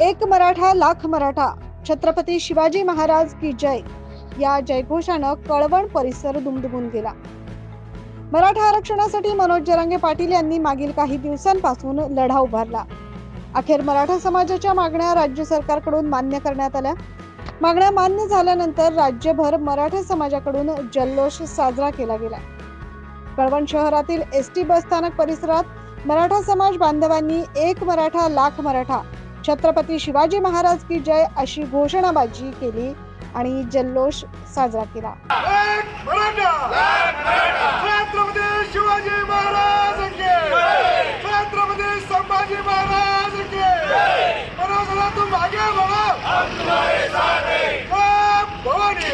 एक मराठा लाख मराठा छत्रपती शिवाजी महाराज की जय. या जयघोषानं कळवण परिसर दुमदुमून गेला. मराठा आरक्षणासाठी मनोज जरांगे पाटील यांनी मागील काही दिवसांपासून लढा उभारला. अखेर मराठा समाजाच्या मागण्या राज्य सरकारकडून मान्य करण्यात आल्या. मागण्या मान्य झाल्यानंतर राज्यभर मराठा समाजाकडून जल्लोष साजरा केला गेला. कळवण शहरातील एस टी बस स्थानक परिसरात मराठा समाज बांधवांनी एक मराठा लाख मराठा छत्रपती शिवाजी महाराज की जय अशी घोषणाबाजी केली आणि जल्लोष साजरा केला. भवानी.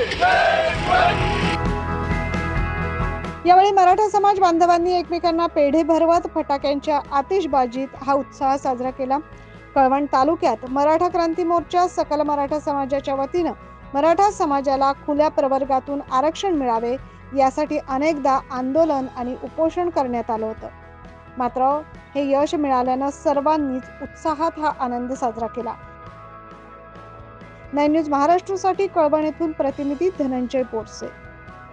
यावेळी मराठा समाज बांधवांनी एकमेकांना पेढे भरवत फटाक्यांच्या आतिषबाजीत हा उत्साह साजरा केला. कळवण तालुक्यात मराठा क्रांती मोर्चा सकल मराठा समाजाच्या वतीनं मराठा समाजाला खुल्या प्रवर्गातून आरक्षण मिळावे यासाठी अनेकदा आंदोलन आणि उपोषण करण्यात आलं होतं. मात्र हे यश मिळाल्यानं सर्वांनीच उत्साहात हा आनंद साजरा केला. नाईन न्यूज महाराष्ट्रासाठी कळवण येथून प्रतिनिधी धनंजय बोरसे.